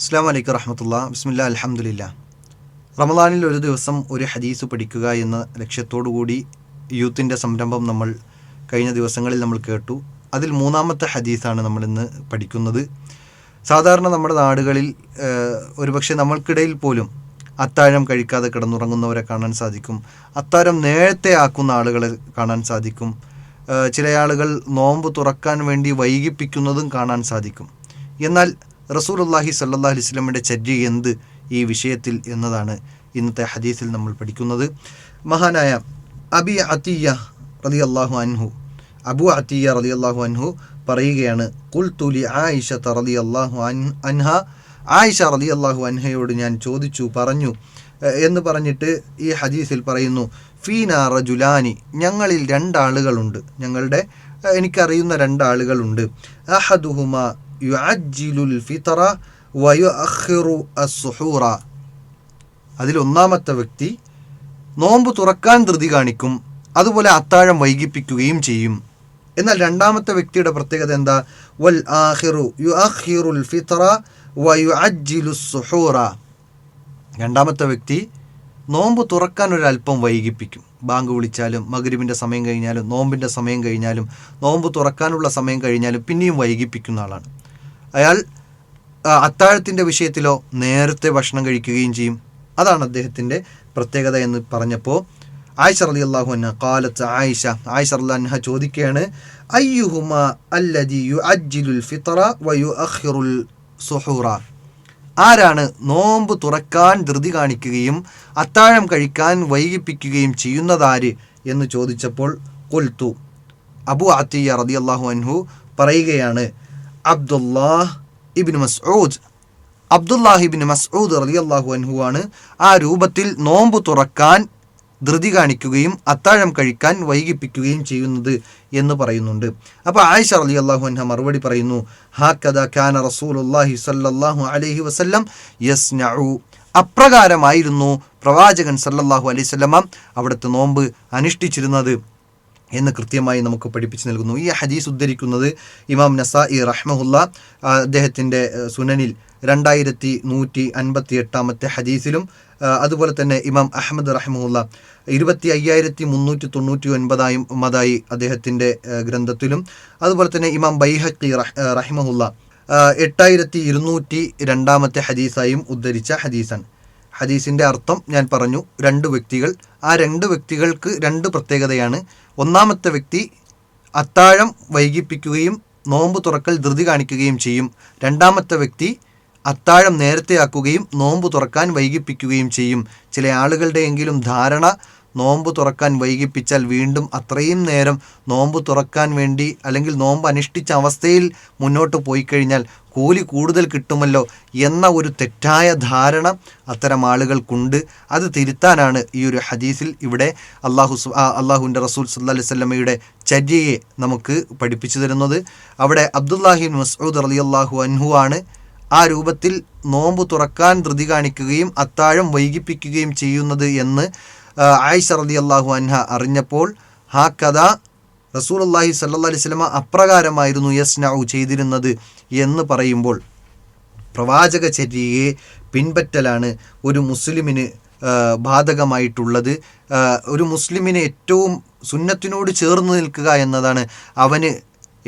അസ്സാം വലൈക്കും റഹമത്തുള്ള ബിസ്മില്ല അലഹമുല്ല റമദാനിൽ ഒരു ദിവസം ഒരു ഹദീസ് പഠിക്കുക എന്ന ലക്ഷ്യത്തോടുകൂടി യൂത്തിന്റെ സംരംഭം നമ്മൾ കഴിഞ്ഞ ദിവസങ്ങളിൽ നമ്മൾ കേട്ടു. അതിൽ മൂന്നാമത്തെ ഹദീസാണ് നമ്മൾ ഇന്ന് പഠിക്കുന്നത്. സാധാരണ നമ്മുടെ നാടുകളിൽ ഒരുപക്ഷെ നമ്മൾക്കിടയിൽ പോലും അത്താഴം കഴിക്കാതെ കിടന്നുറങ്ങുന്നവരെ കാണാൻ സാധിക്കും. അത്താഴം നേരത്തെ ആക്കുന്ന ആളുകളെ കാണാൻ സാധിക്കും. ചില ആളുകൾ നോമ്പ് തുറക്കാൻ വേണ്ടി വൈകിപ്പിക്കുന്നതും കാണാൻ സാധിക്കും. എന്നാൽ റസൂലുള്ളാഹി സല്ലാ അലൈഹി വസല്ലമയുടെ ചര്യ എന്ത് ഈ വിഷയത്തിൽ എന്നതാണ് ഇന്നത്തെ ഹദീസിൽ നമ്മൾ പഠിക്കുന്നത്. മഹാനായ അബി അത്തിയ അള്ളാഹു അൻഹു അബു അത്തിയ അള്ളാഹു അൻഹു പറയുകയാണ് കുൽ തുലി ആയിഷ റളിയല്ലാഹു അൻ- അൻഹ. ആയിഷ അള്ളാഹു അൻഹയോട് ഞാൻ ചോദിച്ചു പറഞ്ഞു എന്ന് പറഞ്ഞിട്ട് ഈ ഹദീസിൽ പറയുന്നു ഫീന റജുലാനി ഞങ്ങളിൽ രണ്ടാളുകളുണ്ട്. ഞങ്ങളുടെ എനിക്കറിയുന്ന രണ്ടാളുകളുണ്ട്. അഹദുഹുമ യുഅജ്ജിലുൽ ഫിത്ര വയുഅഖിറു അസ്സുഹൂറ. അതിൽ ഒന്നാമത്തെ വ്യക്തി നോമ്പ് തുറക്കാൻ ധൃതി കാണിക്കും അതുപോലെ അത്താഴം വൈകിപ്പിക്കുകയും ചെയ്യും. എന്നാൽ രണ്ടാമത്തെ വ്യക്തിയുടെ പ്രത്യേകത എന്താ? വൽ ആഹിറു യുഅഖിറുൽ ഫിത്ര വയുഅജ്ജിലു സുഹൂറ രണ്ടാമത്തെ വ്യക്തി നോമ്പ് തുറക്കാൻ ഒരല്പം വൈകിപ്പിക്കും. ബാങ്ക് വിളിച്ചാലും മഗ്രിബിന്റെ സമയം കഴിഞ്ഞാലും നോമ്പിന്റെ സമയം കഴിഞ്ഞാലും നോമ്പ് തുറക്കാനുള്ള സമയം കഴിഞ്ഞാലും പിന്നെയും വൈകിപ്പിക്കുന്ന ആളാണ്. അയാൾ അത്താഴത്തിന്റെ വിഷയത്തിലോ നേരത്തെ ഭക്ഷണം കഴിക്കുകയും ചെയ്യും. അതാണ് അദ്ദേഹത്തിന്റെ പ്രത്യേകത എന്ന് പറഞ്ഞപ്പോൾ ആയിഷ അലി അള്ളാഹു അന്ന കാലത്ത് ആയിഷ ആയിഷ അൻഹ ചോദിക്കുകയാണ് അയ്യുഹുമ അല്ലദി യു വയു അഖിറുൽ സുഹൂറ ആരാണ് നോമ്പ് തുറക്കാൻ ധൃതി കാണിക്കുകയും അത്താഴം കഴിക്കാൻ വൈകിപ്പിക്കുകയും ചെയ്യുന്നതാര് എന്ന് ചോദിച്ചപ്പോൾ കൊൽത്തു അബു അത്തിയ അള്ളാഹു അൻഹു പറയുകയാണ് അബ്ദുല്ലാഹ് ഇബിൻ മസ്ഊദ്. അബ്ദുല്ലാഹ് ഇബിൻ മസ്ഊദ് റളിയല്ലാഹു അൻഹു ആണ് ആ രൂപത്തിൽ നോമ്പ് തുറക്കാൻ ധൃതി കാണിക്കുകയും അത്താഴം കഴിക്കാൻ വൈകിപ്പിക്കുകയും ചെയ്യുന്നത് എന്ന് പറയുന്നുണ്ട്. അപ്പോൾ ആയിഷ അലി അള്ളാഹു അൻഹ മറുപടി പറയുന്നു ഹാക്കദ ഖാന റസൂലുല്ലാഹി സല്ലല്ലാഹു അലൈഹി വസല്ലം യസ്നഉ. അപ്രകാരമായിരുന്നു പ്രവാചകൻ സല്ലല്ലാഹു അലൈഹി വസല്ലമ അവിടുത്തെ നോമ്പ് അനുഷ്ഠിച്ചിരുന്നത്. എന്ന് കൃത്യമായി നമുക്ക് പഠിപ്പിച്ചു നൽകുന്നു. ഈ ഹദീസ് ഉദ്ധരിക്കുന്നത് ഇമാം നസായി റഹ്മഹുല്ല റഹ്മുല്ല അദ്ദേഹത്തിന്റെ സുനനിൽ രണ്ടായിരത്തി നൂറ്റി അൻപത്തി എട്ടാമത്തെ ഹദീസിലും അതുപോലെ തന്നെ ഇമാം അഹമ്മദ് റഹ്മുല്ല ഇരുപത്തി അയ്യായിരത്തി മുന്നൂറ്റി തൊണ്ണൂറ്റി ഒൻപതായും മതായി അദ്ദേഹത്തിന്റെ ഗ്രന്ഥത്തിലും. അതുപോലെ തന്നെ ഇമാം ബൈഹക്കി റഹ് റഹിമഹുല്ല എട്ടായിരത്തി ഇരുന്നൂറ്റി രണ്ടാമത്തെ ഹദീസായും ഉദ്ധരിച്ച ഹദീസാണ്. ഹദീസിന്റെ അർത്ഥം ഞാൻ പറഞ്ഞു രണ്ട് വ്യക്തികൾ. ആ രണ്ട് വ്യക്തികൾക്ക് രണ്ട് പ്രത്യേകതയാണ്. ഒന്നാമത്തെ വ്യക്തി അത്താഴം വൈകിപ്പിക്കുകയും നോമ്പ് തുറക്കൽ ധൃതി കാണിക്കുകയും ചെയ്യും. രണ്ടാമത്തെ വ്യക്തി അത്താഴം നേരത്തെയാക്കുകയും നോമ്പ് തുറക്കാൻ വൈകിപ്പിക്കുകയും ചെയ്യും. ചില ആളുകളുടെയെങ്കിലും ധാരണ നോമ്പ് തുറക്കാൻ വൈകിപ്പിച്ചാൽ വീണ്ടും അത്രയും നേരം നോമ്പ് തുറക്കാൻ വേണ്ടി അല്ലെങ്കിൽ നോമ്പ് അനുഷ്ഠിച്ച അവസ്ഥയിൽ മുന്നോട്ട് പോയി കഴിഞ്ഞാൽ കൂലി കൂടുതൽ കിട്ടുമല്ലോ എന്ന ഒരു തെറ്റായ ധാരണ അത്തരം ആളുകൾക്കുണ്ട്. അത് തിരുത്താനാണ് ഈ ഒരു ഹദീസിൽ ഇവിടെ അള്ളാഹു അള്ളാഹുവിന്റെ റസൂൽ സല്ലാ അലൈഹി സ്വല്ലമയുടെ ചര്യയെ നമുക്ക് പഠിപ്പിച്ചു തരുന്നത്. അവിടെ അബ്ദുല്ലാഹിൻ മസ്ഊദ് അലി അള്ളാഹു അൻഹു ആണ് ആ രൂപത്തിൽ നോമ്പ് തുറക്കാൻ ധൃതി കാണിക്കുകയും അത്താഴം വൈകിപ്പിക്കുകയും ചെയ്യുന്നത് എന്ന് ആയിഷ റലി അള്ളാഹു അൻഹ അറിഞ്ഞപ്പോൾ ഹാ കഥ റസൂൽ അള്ളാഹി സല്ലാ അലൈഹി സ്വലമ അപ്രകാരമായിരുന്നു യസ്നഉ ചെയ്തിരുന്നത് എന്ന് പറയുമ്പോൾ പ്രവാചക ചര്യയെ പിൻപറ്റലാണ് ഒരു മുസ്ലിമിന് ബാധകമായിട്ടുള്ളത്. ഒരു മുസ്ലിമിന് ഏറ്റവും സുന്നത്തിനോട് ചേർന്ന് നിൽക്കുക എന്നതാണ് അവന്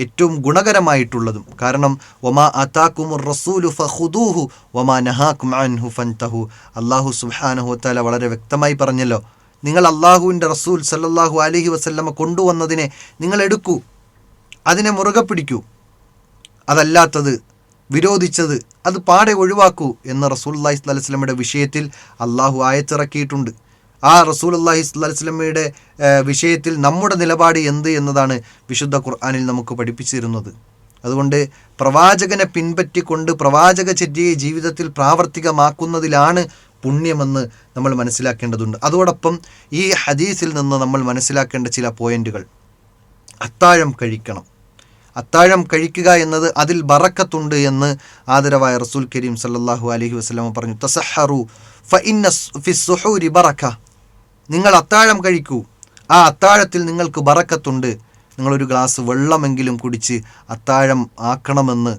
ഏറ്റവും ഗുണകരമായിട്ടുള്ളതും. കാരണം ഒമാ അതാക്കും റസൂലു ഫഹുദൂഹു ഒമാ നഹാക്കും അൻഹു ഫൻതഹു. അള്ളാഹു സുബ്ഹാനഹു താല വളരെ വ്യക്തമായി പറഞ്ഞല്ലോ. നിങ്ങൾ അള്ളാഹുവിന്റെ റസൂൽ സല്ലാഹു അലഹി വസല്ലമ കൊണ്ടുവന്നതിനെ നിങ്ങൾ എടുക്കൂ. അതിനെ മുറുകെ പിടിക്കൂ. അതല്ലാത്തത് വിരോധിച്ചത് അത് പാടെ ഒഴിവാക്കൂ എന്ന് റസൂൽ അള്ളാഹി വസല്ലമയുടെ വിഷയത്തിൽ അള്ളാഹു ആയത്തിറക്കിയിട്ടുണ്ട്. ആ റസൂൽ അള്ളാഹി വസല്ലമയുടെ വിഷയത്തിൽ നമ്മുടെ നിലപാട് എന്ത് എന്നതാണ് വിശുദ്ധ ഖുർആാനിൽ നമുക്ക് പഠിപ്പിച്ചിരുന്നത്. അതുകൊണ്ട് പ്രവാചകനെ പിൻപറ്റിക്കൊണ്ട് പ്രവാചക ചര്യയെ ജീവിതത്തിൽ പ്രാവർത്തികമാക്കുന്നതിലാണ് പുണ്യമെന്ന് നമ്മൾ മനസ്സിലാക്കേണ്ടതുണ്ട്. അതോടൊപ്പം ഈ ഹദീസിൽ നിന്ന് നമ്മൾ മനസ്സിലാക്കേണ്ട ചില പോയിന്റുകൾ. അത്താഴം കഴിക്കണം. അത്താഴം കഴിക്കുക എന്നത് അതിൽ ബറക്കത്തുണ്ട് എന്ന് ആദരവായ റസൂൽ കരീം സല്ലാഹു അലഹി വസ്ലാമ പറഞ്ഞു. തസഹറു ഫിസ്സുഹൂരി ബറക്ക. നിങ്ങൾ അത്താഴം കഴിക്കൂ. ആ അത്താഴത്തിൽ നിങ്ങൾക്ക് ബറക്കത്തുണ്ട്. നിങ്ങളൊരു ഗ്ലാസ് വെള്ളമെങ്കിലും കുടിച്ച് അത്താഴം ആക്കണമെന്ന്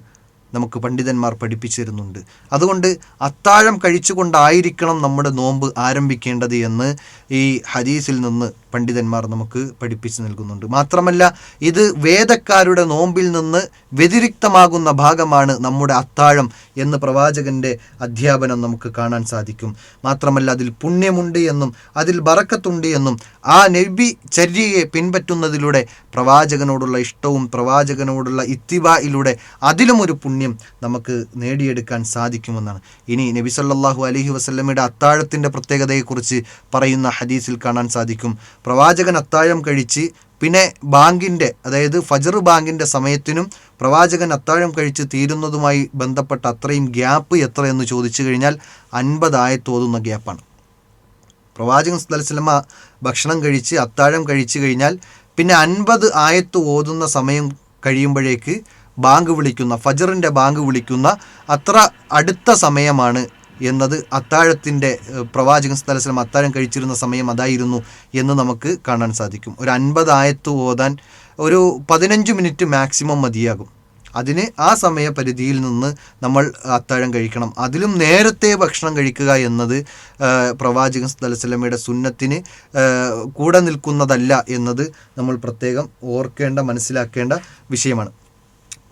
നമുക്ക് പണ്ഡിതന്മാർ പഠിപ്പിച്ചിരുന്നുണ്ട്. അതുകൊണ്ട് അത്താഴം കഴിച്ചുകൊണ്ടായിരിക്കണം നമ്മുടെ നോമ്പ് ആരംഭിക്കേണ്ടത് എന്ന് ഈ ഹദീസിൽ നിന്ന് പണ്ഡിതന്മാർ നമുക്ക് പഠിപ്പിച്ചു നൽകുന്നുണ്ട്. മാത്രമല്ല ഇത് വേദക്കാരുടെ നോമ്പിൽ നിന്ന് വ്യതിരിക്തമാകുന്ന ഭാഗമാണ് നമ്മുടെ അത്താഴം എന്ന് പ്രവാചകന്റെ അധ്യാപനം നമുക്ക് കാണാൻ സാധിക്കും. മാത്രമല്ല അതിൽ പുണ്യമുണ്ട് എന്നും അതിൽ ബറക്കത്തുണ്ട് എന്നും ആ നബി ചര്യയെ പിൻപറ്റുന്നതിലൂടെ പ്രവാചകനോടുള്ള ഇഷ്ടവും പ്രവാചകനോടുള്ള ഇത്തിബായിലൂടെ അതിലും ഒരു പുണ്യം നമുക്ക് നേടിയെടുക്കാൻ സാധിക്കുമെന്നാണ്. ഇനി നബി സല്ലാഹു അലഹി വസല്ലമയുടെ അത്താഴത്തിന്റെ പ്രത്യേകതയെക്കുറിച്ച് പറയുന്ന ഹദീസിൽ കാണാൻ സാധിക്കും. പ്രവാചകൻ അത്താഴം കഴിച്ച് പിന്നെ ബാങ്കിന്റെ അതായത് ഫജർ ബാങ്കിന്റെ സമയത്തിനും പ്രവാചകൻ അത്താഴം കഴിച്ച് തീരുന്നതുമായി ബന്ധപ്പെട്ട അത്രയും ഗ്യാപ്പ് എത്രയെന്ന് ചോദിച്ചു കഴിഞ്ഞാൽ അൻപതായി തോന്നുന്ന ഗ്യാപ്പാണ്. പ്രവാചകൻ സ്വലമ ഭക്ഷണം കഴിച്ച് അത്താഴം കഴിച്ചു കഴിഞ്ഞാൽ പിന്നെ അൻപത് ആയത്ത് ഓതുന്ന സമയം കഴിയുമ്പോഴേക്ക് ബാങ്ക് വിളിക്കുന്ന ഫജറിന്റെ ബാങ്ക് വിളിക്കുന്ന അത്ര അടുത്ത സമയമാണ് എന്നത് അത്താഴത്തിന്റെ പ്രവാചകൻ സ്ഥലസ്ലം അത്താഴം കഴിച്ചിരുന്ന സമയം അതായിരുന്നു എന്ന് നമുക്ക് കാണാൻ സാധിക്കും. ഒരു അൻപത് ആയത്ത് ഓതാൻ ഒരു പതിനഞ്ച് മിനിറ്റ് മാക്സിമം മതിയാകും. അതിന് ആ സമയപരിധിയിൽ നിന്ന് നമ്മൾ അത്താഴം കഴിക്കണം. അതിലും നേരത്തെ ഭക്ഷണം കഴിക്കുക എന്നത് പ്രവാചകൻ സ്ഥലസ്ലമയുടെ സുന്നത്തിന് കൂടെ നിൽക്കുന്നതല്ല എന്നത് നമ്മൾ പ്രത്യേകം ഓർക്കേണ്ട മനസ്സിലാക്കേണ്ട വിഷയമാണ്.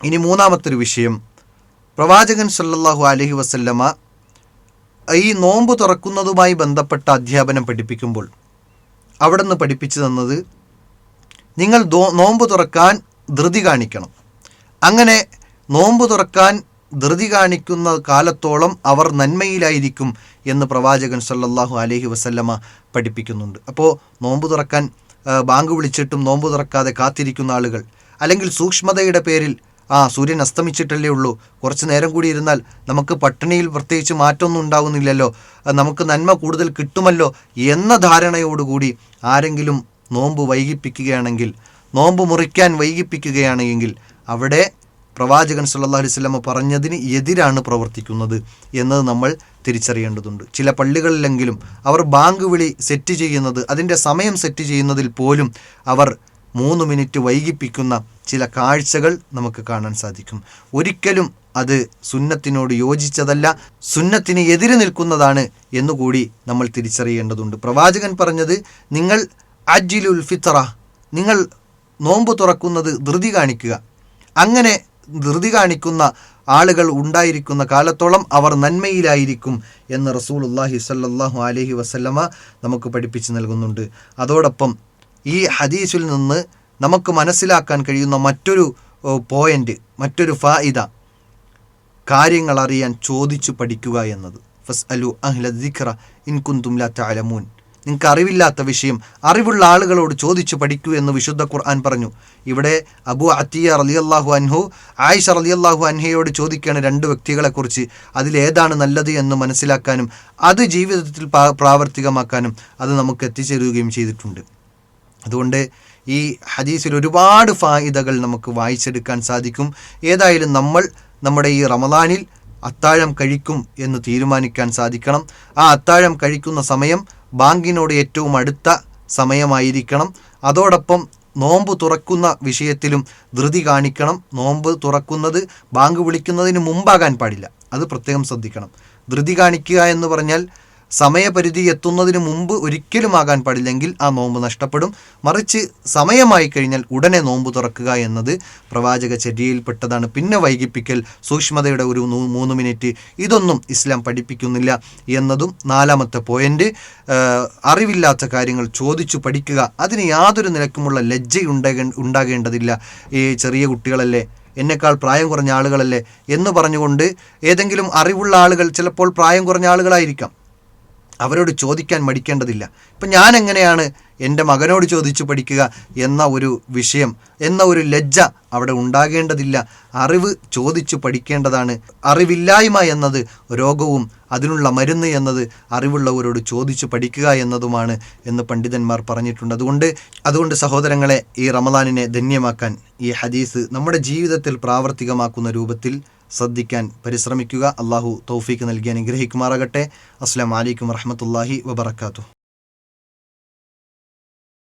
ഇനി മൂന്നാമത്തെ ഒരു വിഷയം. പ്രവാചകൻ സല്ലാഹു അലഹി വസല്ലമ ഈ നോമ്പ് തുറക്കുന്നതുമായി ബന്ധപ്പെട്ട അധ്യാപനം പഠിപ്പിക്കുമ്പോൾ അവിടെ നിന്ന് പഠിപ്പിച്ചു തന്നത് നിങ്ങൾ നോമ്പ് തുറക്കാൻ ധൃതി കാണിക്കണം. അങ്ങനെ നോമ്പ് തുറക്കാൻ ധൃതി കാണിക്കുന്ന കാലത്തോളം അവർ നന്മയിലായിരിക്കും എന്ന് പ്രവാചകൻ സല്ലാഹു അലഹി വസല്ലമ പഠിപ്പിക്കുന്നുണ്ട്. അപ്പോൾ നോമ്പ് തുറക്കാൻ ബാങ്ക് വിളിച്ചിട്ടും നോമ്പ് തുറക്കാതെ കാത്തിരിക്കുന്ന ആളുകൾ അല്ലെങ്കിൽ സൂക്ഷ്മതയുടെ പേരിൽ ആ സൂര്യൻ അസ്തമിച്ചിട്ടല്ലേ ഉള്ളൂ കുറച്ച് നേരം കൂടി ഇരുന്നാൽ നമുക്ക് പട്ടിണിയിൽ പ്രത്യേകിച്ച് മാറ്റമൊന്നും ഉണ്ടാകുന്നില്ലല്ലോ നമുക്ക് നന്മ കൂടുതൽ കിട്ടുമല്ലോ എന്ന ധാരണയോടുകൂടി ആരെങ്കിലും നോമ്പ് വൈകിപ്പിക്കുകയാണെങ്കിൽ നോമ്പ് മുറിക്കാൻ വൈകിപ്പിക്കുകയാണെങ്കിൽ അവിടെ പ്രവാചകൻ സല്ലാ അലൈവല്ലമ പറഞ്ഞതിന് എതിരാണ് പ്രവർത്തിക്കുന്നത് എന്നത് നമ്മൾ തിരിച്ചറിയേണ്ടതുണ്ട്. ചില പള്ളികളിലെങ്കിലും അവർ ബാങ്ക് വിളി സെറ്റ് ചെയ്യുന്നത് അതിന്റെ സമയം സെറ്റ് ചെയ്യുന്നതിൽ പോലും അവർ മൂന്ന് മിനിറ്റ് വൈകിപ്പിക്കുന്ന ചില കാഴ്ചകൾ നമുക്ക് കാണാൻ സാധിക്കും. ഒരിക്കലും അത് സുന്നത്തിനോട് യോജിച്ചതല്ല സുന്നത്തിന് എതിര് നിൽക്കുന്നതാണ് എന്നുകൂടി നമ്മൾ തിരിച്ചറിയേണ്ടതുണ്ട്. പ്രവാചകൻ പറഞ്ഞത് നിങ്ങൾ അജിലുൽ ഫിത്ര നിങ്ങൾ നോമ്പ് തുറക്കുന്നത് ധൃതി കാണിക്കുക അങ്ങനെ ധൃതി കാണിക്കുന്ന ആളുകൾ ഉണ്ടായിരിക്കുന്ന കാലത്തോളം അവർ നന്മയിലായിരിക്കും എന്ന് റസൂൽ അള്ളാഹി സല്ലാഹു അലഹി വസല്ലമ നമുക്ക് പഠിപ്പിച്ച് നൽകുന്നുണ്ട്. അതോടൊപ്പം ഈ ഹദീസിൽ നിന്ന് നമുക്ക് മനസ്സിലാക്കാൻ കഴിയുന്ന മറ്റൊരു പോയിന്റ് മറ്റൊരു ഫായിദ കാര്യങ്ങൾ അറിയാൻ ചോദിച്ചു പഠിക്കുക എന്നത്. ഫസ് അലു അഹ്ല ദിഖ്റ ഇൻകുന്തും ലാ തഅലമൂൻ. നിങ്ങൾക്ക് അറിവില്ലാത്ത വിഷയം അറിവുള്ള ആളുകളോട് ചോദിച്ചു പഠിക്കൂ എന്ന് വിശുദ്ധ ഖുർആൻ പറഞ്ഞു. ഇവിടെ അബു അത്തിയ റലിയല്ലാഹു അൻഹു ആയിഷ റലിയല്ലാഹു അൻഹയോട് ചോദിക്കുകയാണ് രണ്ട് വ്യക്തികളെക്കുറിച്ച്. അതിലേതാണ് നല്ലത് എന്ന് മനസ്സിലാക്കാനും അത് ജീവിതത്തിൽ പ്രാവർത്തികമാക്കാനും അത് നമുക്ക് എത്തിച്ചേരുകയും ചെയ്തിട്ടുണ്ട്. അതുകൊണ്ട് ഈ ഹദീസിൽ ഒരുപാട് ഫായിദകൾ നമുക്ക് വായിച്ചെടുക്കാൻ സാധിക്കും. ഏതായാലും നമ്മൾ നമ്മുടെ ഈ റമദാനിൽ അത്താഴം കഴിക്കും എന്ന് തീരുമാനിക്കാൻ സാധിക്കണം. ആ അത്താഴം കഴിക്കുന്ന സമയം ബാങ്കിനോട് ഏറ്റവും അടുത്ത സമയമായിരിക്കണം. അതോടൊപ്പം നോമ്പ് തുറക്കുന്ന വിഷയത്തിലും ധൃതി കാണിക്കണം. നോമ്പ് തുറക്കുന്നത് ബാങ്ക് വിളിക്കുന്നതിന് മുമ്പാകാൻ പാടില്ല. അത് പ്രത്യേകം ശ്രദ്ധിക്കണം. ധൃതി കാണിക്കുക എന്ന് പറഞ്ഞാൽ സമയപരിധി എത്തുന്നതിന് മുമ്പ് ഒരിക്കലും ആകാൻ പാടില്ലെങ്കിൽ ആ നോമ്പ് നഷ്ടപ്പെടും. മറിച്ച് സമയമായി കഴിഞ്ഞാൽ ഉടനെ നോമ്പ് തുറക്കുക എന്നത് പ്രവാചക ചര്യയിൽപ്പെട്ടതാണ് പിന്നെ വൈകിപ്പിക്കൽ സൂക്ഷ്മതയുടെ ഒരു മൂന്ന് മിനിറ്റ് ഇതൊന്നും ഇസ്ലാം പഠിപ്പിക്കുന്നില്ല എന്നതും നാലാമത്തെ പോയിന്റ്. അറിവില്ലാത്ത കാര്യങ്ങൾ ചോദിച്ചു പഠിക്കുക അതിന് യാതൊരു നിലക്കുമുള്ള ലജ്ജ ഉണ്ടാകേണ്ടതില്ല. ഈ ചെറിയ കുട്ടികളല്ലേ എന്നെക്കാൾ പ്രായം കുറഞ്ഞ ആളുകളല്ലേ എന്ന് പറഞ്ഞുകൊണ്ട് ഏതെങ്കിലും അറിവുള്ള ആളുകൾ ചിലപ്പോൾ പ്രായം കുറഞ്ഞ ആളുകളായിരിക്കാം. അവരോട് ചോദിക്കാൻ മടിക്കേണ്ടതില്ല. ഇപ്പം ഞാൻ എങ്ങനെയാണ് എന്റെ മകനോട് ചോദിച്ചു പഠിക്കുക എന്ന ഒരു വിഷയം എന്ന ഒരു ലജ്ജ അവിടെ ഉണ്ടാകേണ്ടതില്ല. അറിവ് ചോദിച്ചു പഠിക്കേണ്ടതാണ്. അറിവില്ലായ്മ എന്നത് രോഗവും അതിനുള്ള മരുന്ന് എന്നത് അറിവുള്ളവരോട് ചോദിച്ചു പഠിക്കുക എന്നതുമാണ് എന്ന് പണ്ഡിതന്മാർ പറഞ്ഞിട്ടുണ്ട്. അതുകൊണ്ട് അതുകൊണ്ട് സഹോദരങ്ങളെ ഈ റമദാനിനെ ധന്യമാക്കാൻ ഈ ഹദീസ് നമ്മുടെ ജീവിതത്തിൽ പ്രാവർത്തികമാക്കുന്ന രൂപത്തിൽ ശ്രദ്ധിക്കാൻ പരിശ്രമിക്കുക. അള്ളാഹു തൗഫീക്ക് നൽകി അനുഗ്രഹിക്കുമാറാകട്ടെ. അസ്സാം വലൈക്കും വറഹമത്തല്ലാഹി വബർക്കാത്തു